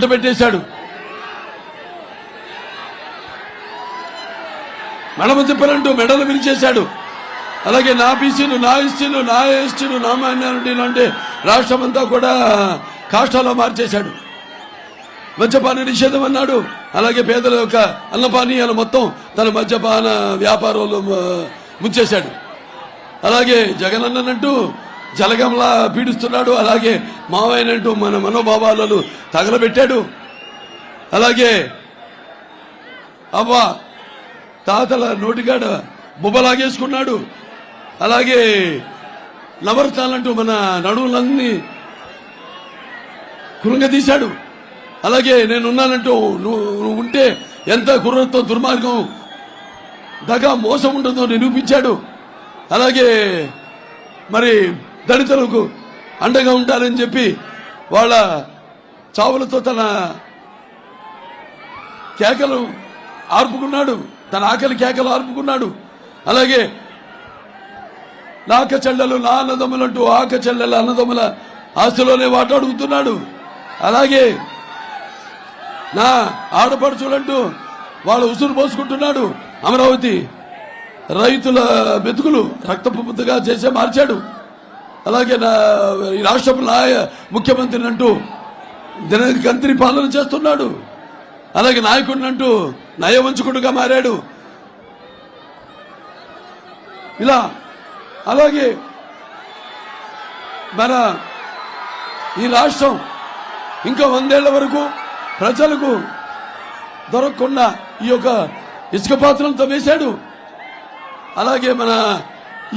మంట పెట్టేశాడు మెడమ తిప్పనంటూ మెడలు విరిచేశాడు. అలాగే నా బీసీలు నా ఎస్టీలు నా ఎస్టీలు నా మైనారిటీలు అంటే రాష్ట్రం అంతా కూడా కాష్టాలో మార్చేశాడు. మద్యపాన నిషేధం అన్నాడు. అలాగే పేదల యొక్క అన్నపానీయాలు మొత్తం తన మద్యపాన వ్యాపారంలో ముంచేశాడు అలాగే జగన్ అన్నట్టు జలగంలా పీడిస్తున్నాడు. అలాగే మావయ్యనంటూ మన మనోభావాలను తగలబెట్టాడు. అలాగే అవ్వ తాతల నోటిగాడ బుబ్బలాగేసుకున్నాడు. అలాగే నవరత్నాలంటూ మన నడువులన్నీ కృంగదీశాడు అలాగే నేనున్నానంటూ నువ్వు నువ్వు ఉంటే ఎంత కుర్రతో దుర్మార్గం దగా మోసం ఉంటుందో నిరూపించాడు. అలాగే మరి దళితులకు అండగా ఉంటారని చెప్పి వాళ్ళ చావులతో తన కేకలు ఆర్పుకున్నాడు. తన ఆకలి కేకలు ఆర్పుకున్నాడు. అలాగే నాక చెల్లెలు నా అన్నదమ్ములంటూ ఆక చెల్లెల అన్నదమ్ముల ఆస్తిలోనే వాటాడుగుతున్నాడు. అలాగే నా ఆడపడుచులంటూ వాళ్ళ ఉసురు పోసుకుంటున్నాడు. అమరావతి రైతుల బెతుకులు రక్తపు ముద్దగా చేసే మార్చాడు. అలాగే నా ఈ రాష్ట్రపు నాయ ముఖ్యమంత్రిని అంటూ దినకంత్రి పాలన చేస్తున్నాడు. అలాగే నాయకుడిని అంటూ నయవంచకుడుగా మారాడు. ఇలా అలాగే మన ఈ రాష్ట్రం ఇంకా వందేళ్ళ వరకు ప్రజలకు దొరకకుండా ఈ యొక్క ఇసుక పాత్రలతో వేశాడు. అలాగే మన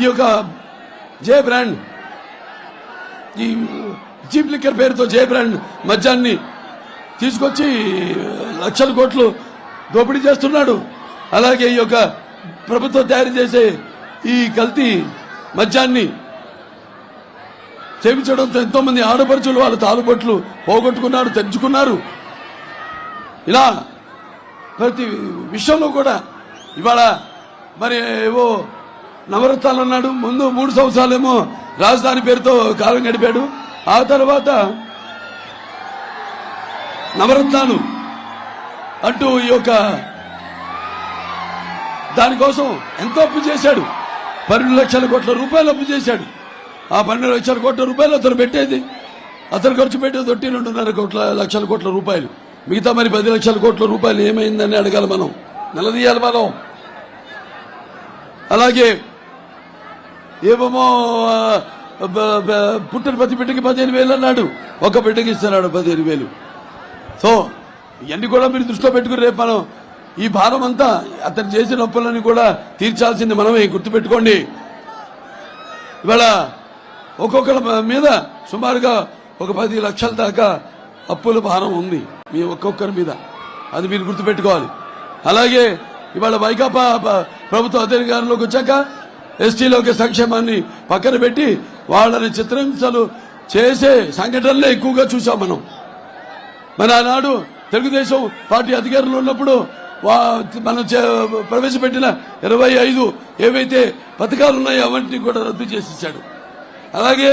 ఈ యొక్క జే బ్రాండ్ ఈ చీప్ లిక్కర్ పేరుతో జే మద్యాన్ని తీసుకొచ్చి లక్షల కోట్లు దోపిడీ చేస్తున్నాడు. అలాగే ఈ యొక్క ప్రభుత్వం తయారు చేసే ఈ కల్తీ మద్యాన్ని సేవించడంతో ఎంతో మంది ఆడపడుచులు వాళ్ళ తాలుబొట్లు పోగొట్టుకున్నారు తెంచుకున్నారు. ఇలా ప్రతి విషయంలో కూడా ఇవాళ మరి ఏవో నవరత్నాలు అన్నాడు ముందు మూడు సంవత్సరాలేమో రాజధాని పేరుతో కాలం గడిపాడు. ఆ తర్వాత నవరత్నాలు అంటూ ఈ యొక్క దానికోసం ఎంతో అప్పు చేశాడు. పన్నెండు లక్షల కోట్ల రూపాయలు అప్పు చేశాడు. ఆ పన్నెండు లక్షల కోట్ల రూపాయలు అతను పెట్టేది. అతను ఖర్చు పెట్టేది ఒట్టి రెండున్నర కోట్ల లక్షల కోట్ల రూపాయలు. మిగతా మరి పది లక్షల కోట్ల రూపాయలు ఏమైందని అడగాలి మనం. నిలదీయాలి మనం. అలాగే ఏమేమో పుట్టిన ప్రతి బిడ్డకి పదిహేను వేలు అన్నాడు. ఒక బిడ్డకి ఇస్తున్నాడు పదిహేను వేలు. సో ఇవన్నీ కూడా మీరు దృష్టిలో పెట్టుకుని రేపు మనం ఈ భారం అంతా అతను చేసిన అప్పులని కూడా తీర్చాల్సింది మనమే గుర్తుపెట్టుకోండి. ఇవాళ ఒక్కొక్కరి మీద సుమారుగా ఒక పది లక్షల దాకా అప్పుల భారం ఉంది. మీ ఒక్కొక్కరి మీద. అది మీరు గుర్తుపెట్టుకోవాలి. అలాగే ఇవాళ వైకాపా ప్రభుత్వ అధికారంలోకి వచ్చాక ఎస్టీలోకి సంక్షేమాన్ని పక్కన పెట్టి వాళ్ళని చిత్రహింసలు చేసే సంఘటనలే ఎక్కువగా చూసాం మనం. మన ఆనాడు తెలుగుదేశం పార్టీ అధికారంలో ఉన్నప్పుడు వా- మనం చే- ప్రవేశపెట్టిన ఇరవై ఐదు ఏవైతే పథకాలు ఉన్నాయో అవన్నీ కూడా రద్దు చేసేసాడు అలాగే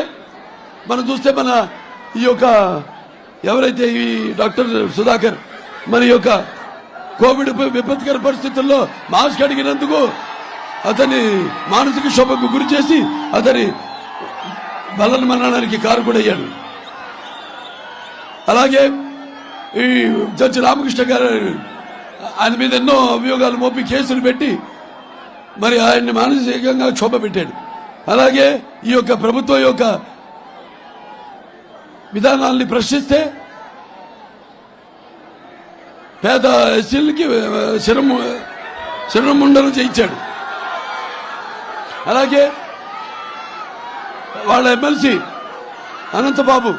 మనం చూస్తే మన ఈ యొక్క ఎవరైతే ఈ డాక్టర్ సుధాకర్ మన యొక్క కోవిడ్ విపత్కర పరిస్థితుల్లో మాస్క్ అడిగినందుకు అతని మానసిక శోభకు గురి చేసి అతని బలన మరణానికి కారకుడయ్యాడు. అలాగే ఈ జడ్జి రామకృష్ణ గారు ఆయన మీద ఎన్నో అభియోగాలు మోపి కేసులు పెట్టి మరి ఆయన్ని మానసికంగా క్షోభ పెట్టాడు. అలాగే ఈ యొక్క ప్రభుత్వం యొక్క విధానాల్ని ప్రశ్నిస్తే పేద ఎస్సీలకి శిరము శిరముండలు చేయించాడు. అలాగే వాళ్ళ ఎమ్మెల్సీ అనంతబాబు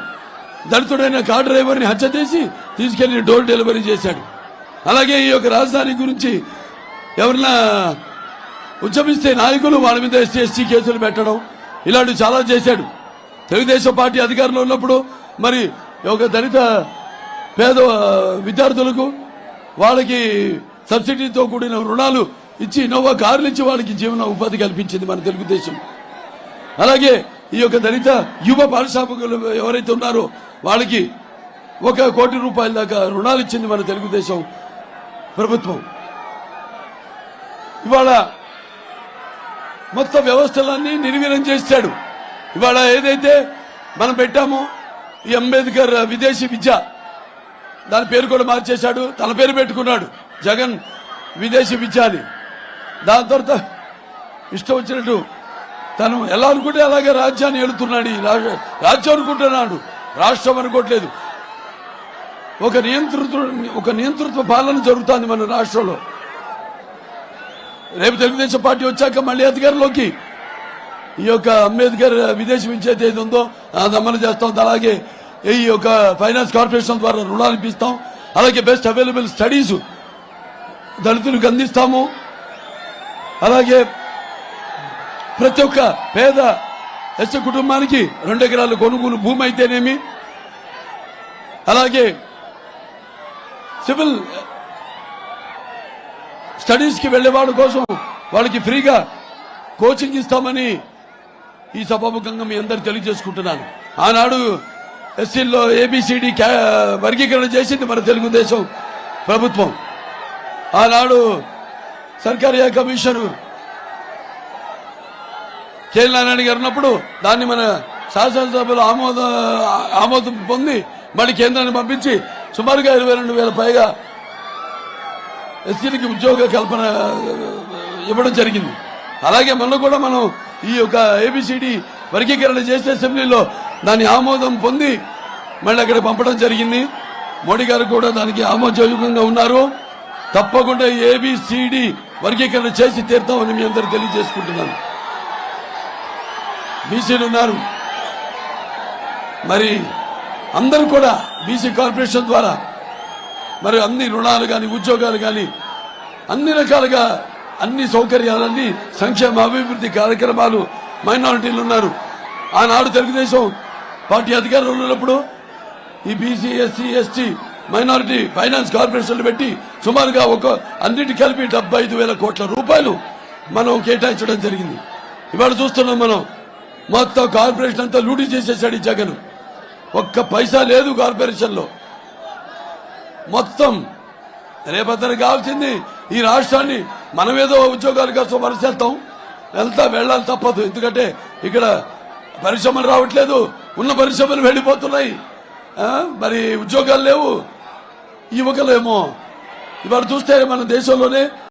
దళితుడైన కార్ డ్రైవర్ని హత్య చేసి తీసుకెళ్ళి డోర్ డెలివరీ చేశాడు. అలాగే ఈ యొక్క రాజధాని గురించి ఎవరన్నా ఉద్యమిస్తే నాయకులు వాళ్ళ మీద ఎస్సీ ఎస్టీ కేసులు పెట్టడం ఇలాంటివి చాలా చేశాడు. తెలుగుదేశం పార్టీ అధికారంలో ఉన్నప్పుడు మరి ఒక దళిత పేద విద్యార్థులకు వాళ్ళకి సబ్సిడీతో కూడిన రుణాలు ఇచ్చి ఇన్నోవా కార్లు ఇచ్చి వాళ్ళకి జీవన ఉపాధి కల్పించింది మన తెలుగుదేశం. అలాగే ఈ యొక్క దళిత యువ పారిశ్రామికులు ఎవరైతే ఉన్నారో వాళ్ళకి ఒక కోటి రూపాయల దాకా రుణాలు ఇచ్చింది మన తెలుగుదేశం ప్రభుత్వం. ఇవాళ మొత్తం వ్యవస్థలన్నీ నిర్వీర్యం చేశాడు ఇవాళ ఏదైతే మనం పెట్టామో ఈ అంబేద్కర్ విదేశీ విద్య దాని పేరు కూడా మార్చేశాడు తన పేరు పెట్టుకున్నాడు జగన్ విదేశీ విద్య అని. దాని తర్వాత ఇష్టం వచ్చినట్టు తను ఎలా అనుకుంటే అలాగే రాజ్యాన్ని వెళుతున్నాడు ఈ రాజ్యం అనుకుంటున్నాడు. రాష్ట్రం అనుకోవట్లేదు. ఒక నియంతృత్వ ఒక నియంతృత్వ పాలన జరుగుతోంది మన రాష్ట్రంలో. రేపు తెలుగుదేశం పార్టీ వచ్చాక మళ్ళీ అధికారంలోకి ఈ యొక్క అంబేద్కర్ విదేశీ విద్య ఏది ఉందో అమలు చేస్తాం. అలాగే ఈ యొక్క ఫైనాన్స్ కార్పొరేషన్ ద్వారా రుణాలు ఇప్పిస్తాం. అలాగే బెస్ట్ అవైలబుల్ స్టడీస్ దళితులకు అందిస్తాము. అలాగే ప్రతి ఒక్క పేద ఎస్ కుటుంబానికి రెండు ఎకరాలు కొనుగోలు భూమి అయితేనేమి అలాగే సివిల్ స్టడీస్కి వెళ్ళేవాడు కోసం వాళ్ళకి ఫ్రీగా కోచింగ్ ఇస్తామని ఈ సభాముఖంగా మీ అందరు తెలియజేసుకుంటున్నాను. ఆనాడు ఎస్సీల్లో ఏబిసిడి వర్గీకరణ చేసింది మన తెలుగుదేశం ప్రభుత్వం. ఆనాడు సర్కారియా కమిషన్. కేఎల్ నారాయణ గారు ఉన్నప్పుడు దాన్ని మన శాసనసభలో ఆమోద ఆమోదం పొంది మళ్ళీ కేంద్రాన్ని పంపించి సుమారుగా ఇరవై రెండు వేల పైగా ఎస్సీలకి ఉద్యోగ కల్పన ఇవ్వడం జరిగింది. అలాగే మొన్న కూడా మనం ఈ యొక్క ఏబిసిడి వర్గీకరణ చేసే అసెంబ్లీలో దాని ఆమోదం పొంది మళ్ళీ అక్కడ పంపడం జరిగింది. మోడీ గారు కూడా దానికి ఆమోదయోగంగా ఉన్నారు. తప్పకుండా ఏబిసిడి వర్గీకరణ చేసి తీర్థమని మీ అందరూ తెలియజేసుకుంటున్నాను. బీసీలు ఉన్నారు. మరి అందరూ కూడా బీసీ కార్పొరేషన్ ద్వారా మరి అన్ని రుణాలు కానీ ఉద్యోగాలు కానీ అన్ని రకాలుగా అన్ని సౌకర్యాలన్నీ సంక్షేమ అభివృద్ధి కార్యక్రమాలు మైనారిటీలు ఉన్నారు. ఆనాడు తెలుగుదేశం పార్టీ అధికారంలో ఉన్నప్పుడు ఈ BC SC ST minority finance కార్పొరేషన్లు పెట్టి సుమారుగా ఒక అన్నిటి కలిపి డెబ్బై ఐదు వేల కోట్ల రూపాయలు మనం కేటాయించడం జరిగింది. ఇవాళ చూస్తున్నాం మనం. మొత్తం కార్పొరేషన్ అంతా లూటీ చేసేసాడు ఈ జగన్. ఒక్క పైసా లేదు కార్పొరేషన్లో. మొత్తం. రేపతను కావాల్సింది ఈ రాష్ట్రాన్ని మనమేదో ఉద్యోగాల కోసం వలసేస్తాం. వెళ్తా వెళ్ళాలి తప్పదు. ఎందుకంటే ఇక్కడ పరిశ్రమలు రావట్లేదు. ఉన్న పరిశ్రమలు వెళ్ళిపోతున్నాయి. మరి ఉద్యోగాలు లేవు. యువకులేమో ఇవాళ చూస్తే మన దేశంలోనే